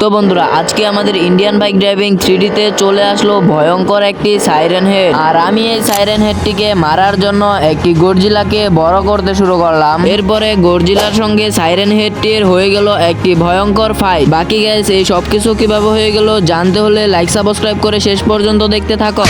তো বন্ধুরা, আজকে আমাদের ইন্ডিয়ান বাইক ড্রাইভিং থ্রিডিতে চলে আসলো ভয়ঙ্কর একটি সাইরেন হেড আর আমি এই সাইরেন হেডটিকে মারার জন্য একটি গর্জিলাকে বড় করতে শুরু করলাম। এরপরে গর্জিলার সঙ্গে সাইরেন হেডটির হয়ে গেল একটি ভয়ঙ্কর ফাইট বাকি গ্যাস এই সবকিছু কীভাবে হয়ে গেল জানতে হলে লাইক সাবস্ক্রাইব করে শেষ পর্যন্ত দেখতে থাকো।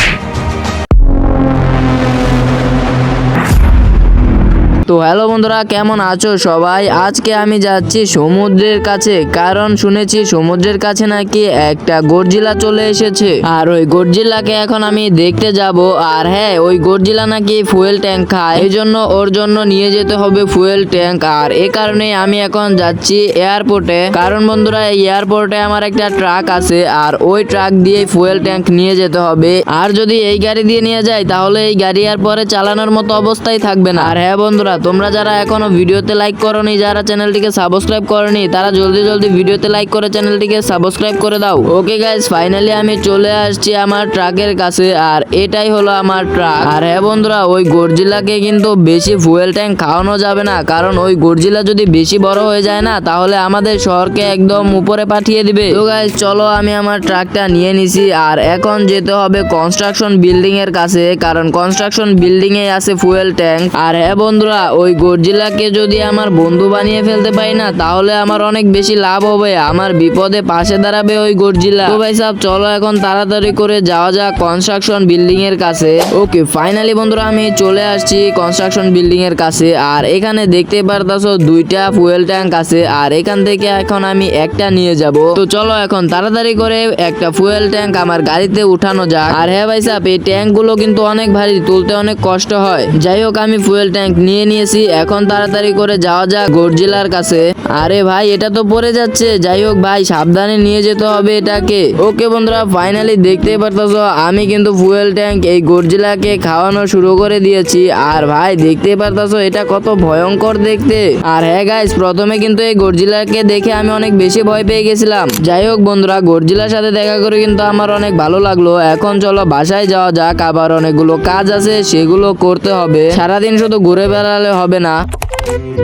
তো হ্যালো বন্ধুরা, কেমন আছো সবাই? আজকে আমি যাচ্ছি সমুদ্রের কাছে। কারণ শুনেছি সমুদ্রের কাছে নাকি একটা গর্জিলা চলে এসেছে। আর ওই গর্জিলাকে এখন আমি দেখতে যাব। আর হ্যাঁ ওই গর্জিলা নাকি ফুয়েল ট্যাঙ্ক খায়। এই জন্য ওর জন্য নিয়ে যেতে হবে ফুয়েল ট্যাঙ্ক। আর এ কারণে আমি এখন যাচ্ছি এয়ারপোর্টে। কারণ বন্ধুরা, এই এয়ারপোর্টে আমার একটা ট্রাক আছে। আর ওই ট্রাক দিয়ে ফুয়েল ট্যাঙ্ক নিয়ে যেতে হবে। আর যদি এই গাড়ি দিয়ে নিয়ে যাই তাহলে এই গাড়ি আর পরে চালানোর মতো অবস্থায় থাকবে না। আর হ্যাঁ বন্ধুরা তোমরা যারা এখনও ভিডিওতে লাইক করনি, যারা চ্যানেলটিকে সাবস্ক্রাইব করনি, তারা জলদি জলদি ভিডিওতে লাইক করে চ্যানেলটিকে সাবস্ক্রাইব করে দাও। ওকে গাইস ফাইনালি আমি চলে আসছি আমার ট্রাকের কাছে, আর এটাই হলো আমার ট্রাক আর হ্যাঁ বন্ধুরা, ওই গর্জিলাকে কিন্তু বেশি ফুয়েল ট্যাঙ্ক খাওয়ানো যাবে না, কারণ ওই গর্জিলা যদি বেশি বড় হয়ে যায় না, তাহলে আমাদের শহরকে একদম উপরে পাঠিয়ে দিবে। তো গাইস চলো আমি আমার ট্রাকটা নিয়ে নিছি, আর এখন যেতে হবে কনস্ট্রাকশন বিল্ডিং এর কাছে, কারণ কনস্ট্রাকশন বিল্ডিং এ আছে ফুয়েল ট্যাঙ্ক আর হ্যাঁ বন্ধুরা ওই গর্জিলাকে যদি আমার বন্ধু বানিয়ে ফেলতে পারি না, তাহলে আমার অনেক বেশি লাভ হবে। আমার বিপদে পাশে দাঁড়াবে ওই গর্জিলা। তো ভাই সাহেব চলো এখন তাড়াতাড়ি করে যাওয়া যাক কনস্ট্রাকশন বিল্ডিং এর কাছে। ওকে ফাইনালি বন্ধুরা, আমি চলে আসছি কনস্ট্রাকশন বিল্ডিং এর কাছে। আর এখানে দেখতে পারতাছো দুইটা ফুয়েল ট্যাঙ্ক আছে। আর এখান থেকে এখন আমি একটা নিয়ে যাব। তো চলো এখন তাড়াতাড়ি করে একটা ফুয়েল ট্যাঙ্ক আমার গাড়িতে উঠানো যাক। আর হ্যাঁ ভাই সাহেব এই ট্যাঙ্কগুলো কিন্তু অনেক ভারী, তুলতে অনেক কষ্ট হয়। যাই হোক, আমি ফুয়েল ট্যাঙ্ক নিয়ে নিয়েছি, এখন তাড়াতাড়ি করে যাওয়া যাক গর্জিলার কাছে। আরে ভাই, এটা তো পড়ে যাচ্ছে। যাই হোক ভাই, সাবধানে নিয়ে যেতে হবে এটাকে। ওকে বন্ধুরা ফাইনালি দেখতেই পারতাছো, আমি কিন্তু ফুয়েল ট্যাঙ্ক এই গর্জিলাকে খাওয়ানো শুরু করে দিয়েছি। আর ভাই, দেখতে পারতাছো, এটা কত ভয়ঙ্কর দেখতে। আর হ্যাঁ গাইস প্রথমে কিন্তু এই গর্জিলাকে দেখে আমি অনেক বেশি ভয় পেয়ে গেছিলাম। যাই হোক বন্ধুরা গর্জিলার সাথে দেখা করে কিন্তু আমার অনেক ভালো লাগল। এখন চলো বাসায় যাওয়া যাক, আবার অনেকগুলো কাজ আছে, সেগুলো করতে হবে। সারাদিন শুধু ঘুরে বেড়ালে হবে না।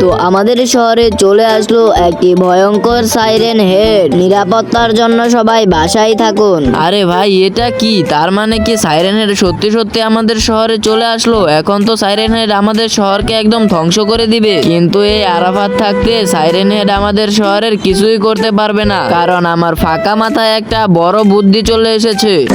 তো আমাদের শহরে চলে আসলো একটি ভয়ঙ্কর সাইরেন হেড। নিরাপত্তার জন্য সবাই বাসায় থাকুন। আরে ভাই, এটা কি? তার মানে কি সাইরেন হেড সত্যি সত্যি আমাদের শহরে চলে আসলো? এখন তো সাইরেন হেড আমাদের শহরকে একদম ধ্বংস করে দিবে। কিন্তু এই আরাফাত থাকতে সাইরেন হেড আমাদের শহরের কিছুই করতে পারবে না। কারণ আমার ফাঁকা মাথায় একটা বড় বুদ্ধি চলে এসেছে।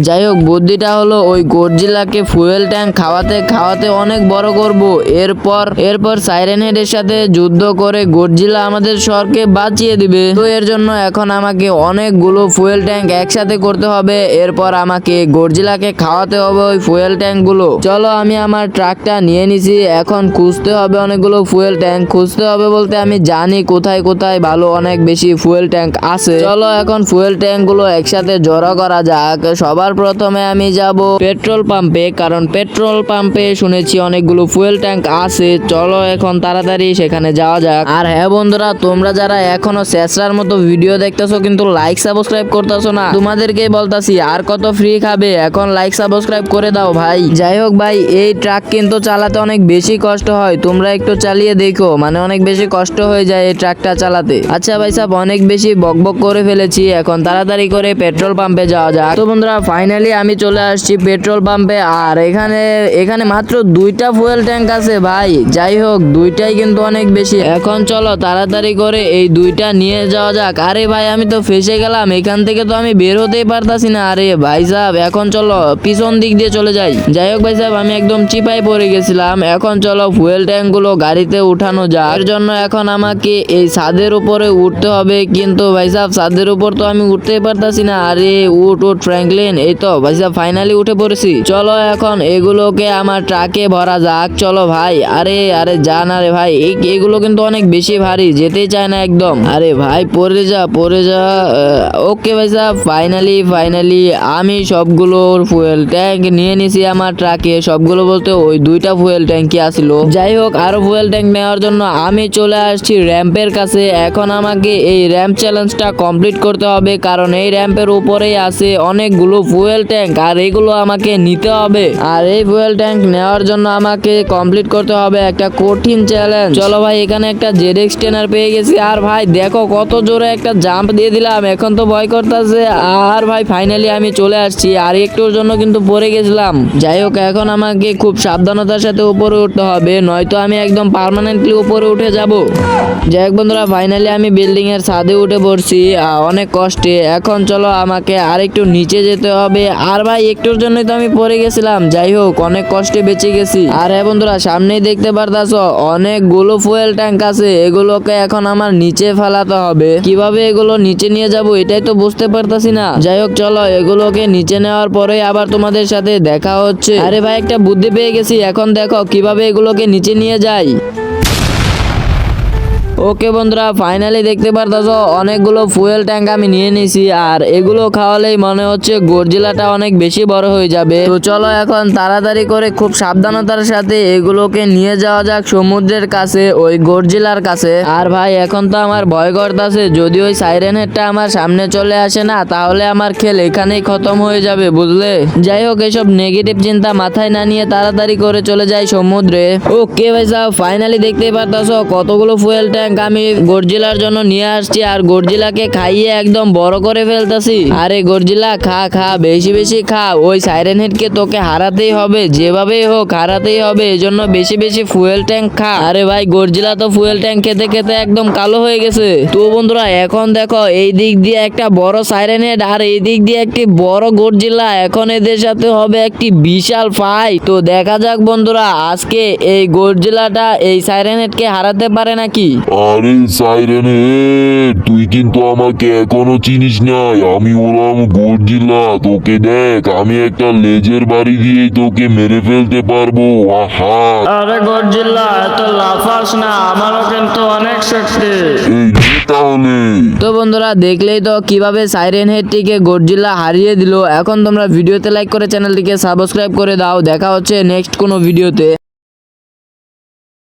যাই হোক, বুদ্ধিটা হলো ওই গর্জিলাকে ফুয়েল ট্যাঙ্ক খাওয়াতে খাওয়াতে অনেক বড় করব। এরপর এরপর সাইরেন হেডের সাথে যুদ্ধ করে গর্জিলা আমাদের শহরকে বাঁচিয়ে দিবে। তো এর জন্য এখন আমাকে অনেকগুলো ফুয়েল ট্যাঙ্ক একসাথে করতে হবে। এরপর আমাকে গর্জিলাকে খাওয়াতে হবে ওই ফুয়েল ট্যাঙ্কগুলো চলো আমি আমার ট্রাকটা নিয়ে নিছি। এখন খুঁজতে হবে অনেকগুলো ফুয়েল ট্যাঙ্ক। খুঁজতে হবে বলতে আমি জানি কোথায় কোথায় ভালো অনেক বেশি ফুয়েল ট্যাঙ্ক আছে। চলো এখন ফুয়েল ট্যাঙ্কগুলো একসাথে জড়ো করা যাক। সবার প্রথমে আমি যাব পেট্রোল পাম্পে, কারণ পেট্রোল পাম্পে শুনেছি অনেকগুলো ফুয়েল ট্যাঙ্ক আছে। চলো এখন তাড়াতাড়ি সেখানে যাওয়া যাক। আর হ্যাঁ বন্ধুরা, তোমরা যারা এখনও শেষরার মতো ভিডিও দেখতেছো, কিন্তু লাইক সাবস্ক্রাইব করতেছো না তোমাদেরকে বলতাছি, আর কত ফ্রি খাবে, এখন লাইক সাবস্ক্রাইব করে দাও ভাই। যাই হোক ভাই, এই ট্রাক কিন্তু চালাতে অনেক বেশি কষ্ট হয়, তোমরা একটু চালিয়ে দেখো মানে অনেক বেশি কষ্ট হয়ে যায় এই ট্রাকটা চালাতে। আচ্ছা ভাই সাহেব অনেক বেশি বকবক করে ফেলেছি, এখন তাড়াতাড়ি করে পেট্রোল পাম্পে যাওয়া যাক। তো বন্ধুরা ফাইনালি আমি চলে আসছি পেট্রোল পাম্পে আর এখানে এখানে মাত্র দুইটা ফুয়েল ট্যাঙ্ক আছে ভাই। যাই হোক দুইটাই কিন্তু অনেক বেশি। এখন চলো তাড়াতাড়ি করে এই দুইটা নিয়ে যাওয়া যাক। আরে ভাই, আমি তো ফেসে গেলাম। এখান থেকে তো আমি বের হতেই পারতাছি না। আরে ভাই সাহেব, এখন চলো পিছন দিক দিয়ে চলে যাই। যাই হোক ভাই সাহেব, আমি একদম চিপায় পড়ে গেছিলাম। এখন চলো ফুয়েল ট্যাঙ্কগুলো গাড়িতে উঠানো যাক। এর জন্য এখন আমাকে এই ছাদের উপরে উঠতে হবে। কিন্তু ভাই সাহেব, ছাদের উপর তো আমি উঠতেই পারতাছি না। আরে উঠ উঠ, ফ্র্যাঙ্কলিন। এই তো ভাই সাহেব ফাইনালি উঠে পড়েছি। চলো এখন এগুলোকে আমার ট্রাকে ভরা যাক। চলো ভাই। আরে আরে যা না রে ভাই এগুলো কিন্তু অনেক বেশি ভারী, যেতেই চায় না একদম। আরে ভাই পরে যা পরে যা ওকে ভাই সাহেব ফাইনালি ফাইনালি আমি সবগুলো ফুয়েল ট্যাঙ্ক নিয়ে নিছি আমার ট্রাকে সবগুলো বলতে ওই দুইটা ফুয়েল ট্যাঙ্কি আসলো। যাই হোক, আরও ফুয়েল ট্যাঙ্ক নেওয়ার জন্য আমি চলে আসছি র্যাম্পের কাছে। এখন আমাকে এই র্যাম্প চ্যালেঞ্জটা কমপ্লিট করতে হবে, কারণ এই র্যাম্পের উপরেই আছে অনেকগুলো ফুয়েল ট্যাঙ্ক আর এগুলো আমাকে নিতে হবে। আর এই ফুয়েল ট্যাঙ্ক নেওয়ার জন্য আমাকে কমপ্লিট করতে হবে একটা কঠিন কঠিন চ্যালেঞ্জ চলো ভাই, এখানে একটা জেডেক্স টেনার পেয়ে গেছি। আর ভাই, দেখো কত জোরে একটা জাম্প দিয়ে দিলাম। এখন তো ভয় করতেছে। আর ভাই ফাইনালি আমি চলে আসছি। আর একটুর জন্য কিন্তু পড়ে গেছিলাম। যাই হোক, এখন আমাকে খুব সাবধানতার সাথে উপরে উঠতে হবে। নয়তো আমি একদম পার্মানেন্টলি উপরে উঠে যাব। যাই হোক বন্ধুরা ফাইনালি আমি বিল্ডিং এর ছাদে উঠে পড়ছি। অনেক কষ্টে। এখন চলো, আমাকে আর একটু নিচে যেতে হবে। আর ভাই, একটুর জন্যই তো আমি পড়ে গেছিলাম। যাই হোক, অনেক কষ্টে বেঁচে গেছি। আর হ্যাঁ বন্ধুরা, সামনেই দেখতে পারতাছ অনেকগুলো ফুয়েল ট্যাঙ্ক আছে, এগুলোকে এখন আমার নিচে ফেলাতে হবে। কীভাবে এগুলো নিচে নিয়ে যাব এটাই তো বুঝতে পারতাছি না। যাই হোক, চলো, এগুলোকে নিচে নেওয়ার পরে আবার তোমাদের সাথে দেখা হচ্ছে। আরে ভাই, একটা বুদ্ধি পেয়ে গেছি। এখন দেখো কীভাবে এগুলোকে নিচে নিয়ে যাই। ওকে বন্ধুরা ফাইনালি দেখতে পারতাছো, অনেকগুলো ফুয়েল ট্যাঙ্ক আমি নিয়ে নিয়েছি, আর এগুলো খাওয়ালেই মনে হচ্ছে গর্জিলাটা অনেক বেশি বড় হয়ে যাবে। তো চলো এখন তাড়াতাড়ি করে খুব সাবধানতার সাথে এগুলোকে নিয়ে যাওয়া যাক সমুদ্রের কাছে, ওই গর্জিলার কাছে। আর ভাই, এখন তো আমার ভয় করতেছে, যদি ওই সাইরেন হেডটা আমার সামনে চলে আসে না, তাহলে আমার খেল এখানেই খতম হয়ে যাবে, বুঝলে? যাই হোক, এসব নেগেটিভ চিন্তা মাথায় না নিয়ে তাড়াতাড়ি করে চলে যাই সমুদ্রে। ওকে ভাই সাহেব ফাইনালি দেখতে পারতাছো, কতগুলো ফুয়েল ট্যাঙ্ক আমি গর্জিলার জন্য নিয়ে আসছি আর গর্জিলাকে খাইয়ে একদম বড় করে ফেলতাছি। আরে গর্জিলা, খা খা, বেশি বেশি খা। ওই সাইরেন হেডকে তোকে হারাতেই হবে, যেভাবেই হোক হারাতেই হবে, এজন্য বেশি বেশি ফুয়েল ট্যাঙ্ক খা। আরে ভাই, গর্জিলা তো ফুয়েল ট্যাঙ্ক খেতে খেতে একদম কালো হয়ে গেছে। তো বন্ধুরা, এখন দেখো, এই দিক দিয়ে একটা বড় সাইরেন হেড আর এই দিক দিয়ে একটি বড় গর্জিলা। এখন এদের সাথে হবে একটি বিশাল ফাইট তো দেখা যাক বন্ধুরা, আজকে এই গর্জিলাটা এই সাইরেন হেডকে হারাতে পারে নাকি? আরে সাইরেন তুই কিন্তু আমাকে এখনও চিনিস নাই। আমি ওলাম গর্জিলা তোকে দেখ আমি একটা লেজের বাড়ি দিয়ে তোকে মেরে ফেলতে পারব। আহা। আরে গর্জিলা এত লাফাস না আমারও কিন্তু অনেক শক্তি। এই নে তাহলে। তো বন্ধুরা দেখলেই তো কীভাবে সাইরেন হেডটিকে গর্জিলা হারিয়ে দিল। এখন তোমরা ভিডিওতে লাইক করে চ্যানেলটিকে সাবস্ক্রাইব করে দাও। দেখা হচ্ছে নেক্সট কোনো ভিডিওতে